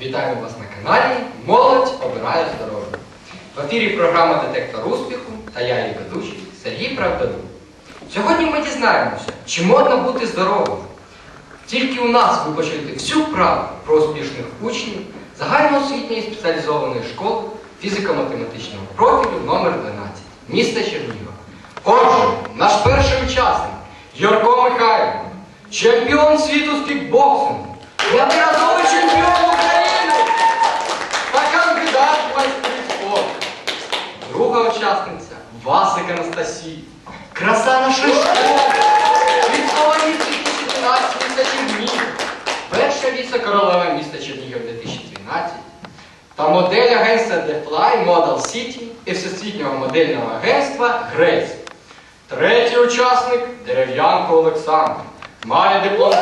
Вітаю вас на каналі Молодь обирає здоров'я. В ефірі програма Детектор успіху та я її ведучий Сергій Правдолюб. Сьогодні ми дізнаємося, чи можна бути здоровим. Тільки у нас ви почуєте всю правду про успішних учнів загальноосвітньої спеціалізованої школи фізико-математичного профілю номер 12 міста Чернігова. Отже, наш перший учасник Юрко Михайло, чемпіон світу з кікбоксингу, неодноразовий чемпіон України та кандидат в майстри спорту. Друга учасниця Анастасія, краса нашої школи, відсовані 2012 міста Чернігів, перша віце-королева міста Чернігів 2012 та модель агентства The Fly Model City і всесвітнього модельного агентства Грейс. Третій учасник Дерев'янко Олександр. Має диплом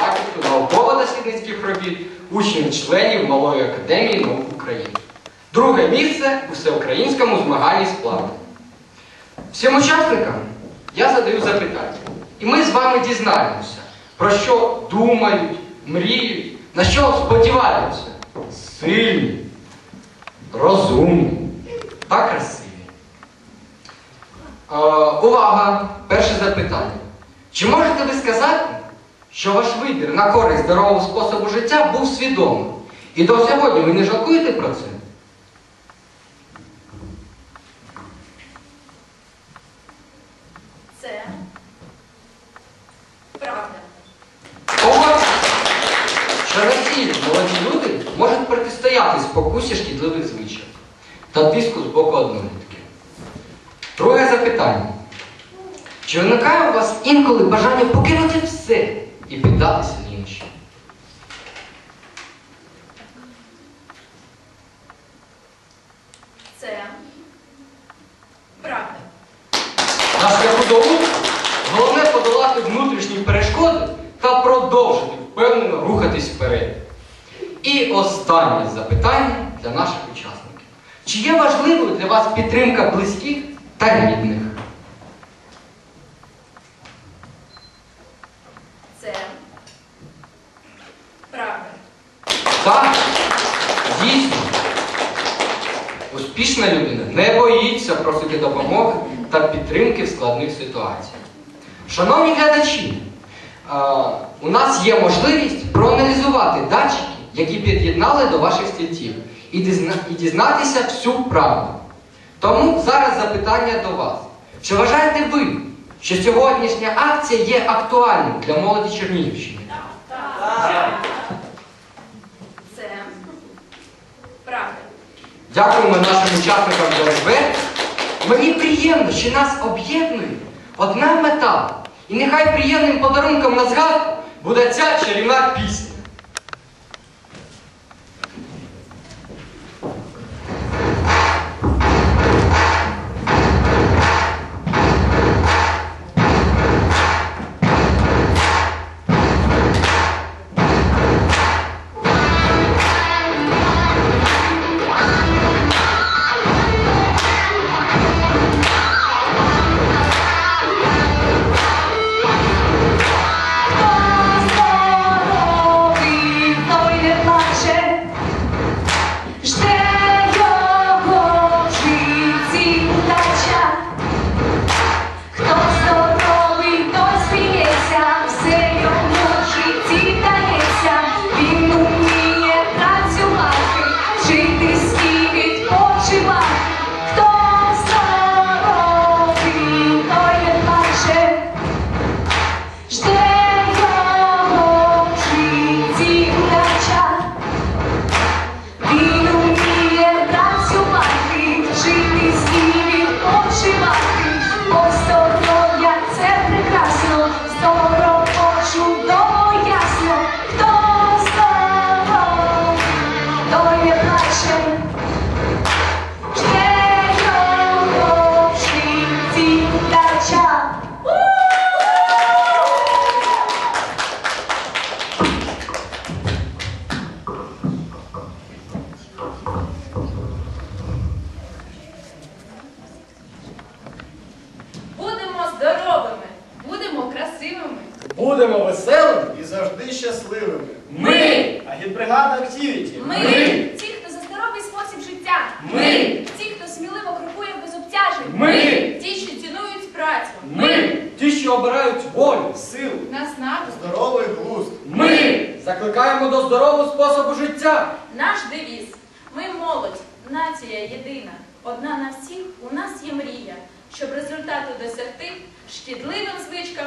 захисту науково-дослідницьких робіт учнів-членів Малої академії наук України. Друге місце у всеукраїнському змаганні з плавання. Всім учасникам я задаю запитання. І ми з вами дізнаємося, про що думають, мріють, на що сподіваються. Сильні, розумні та красиві. Е, увага! Перше запитання. Чи можете ви сказати, що ваш вибір на користь здорового способу життя був свідомим? І до сьогодні ви не жалкуєте про? Це правда. Погодьтесь, на молоді люди можуть протистояти спокусі шкідливих звичай та тиску з боку однолітки. Друге запитання. Чи виникає у вас інколи бажання покинути все і піддатися іншим? Це правда. На шляху останнє запитання для наших учасників. Чи є важливою для вас підтримка близьких та рідних? Це правда. Так, дійсно. Успішна людина не боїться просити допомоги та підтримки в складних ситуаціях. Шановні глядачі, у нас є можливість проаналізувати датчики, які під'єднали до ваших стільців, і дізнатися всю правду. Тому зараз запитання до вас. Чи вважаєте ви, що сьогоднішня акція є актуальною для молоді Чернігівщини? Це правда. Дякуємо нашим учасникам ДРБ. Мені приємно, що нас об'єднує одна мета. І нехай приємним подарунком на згадку буде ця чарівна пісня. Веселими. і завжди щасливими. Ми! Агітбригада Активіті. Ми, Ми. ті, хто за здоровий спосіб життя. Ми. ті, хто сміливо крокує без обтяжень. Ми. ті, що цінують працю. Ми! Ті, що обирають волю. Сил, Наснагу. здоровий глузд. Ми закликаємо до здорового способу життя. Наш девіз. Ми молодь, нація єдина. Одна на всіх у нас є мрія, щоб результату досягти, шкідливим звичкам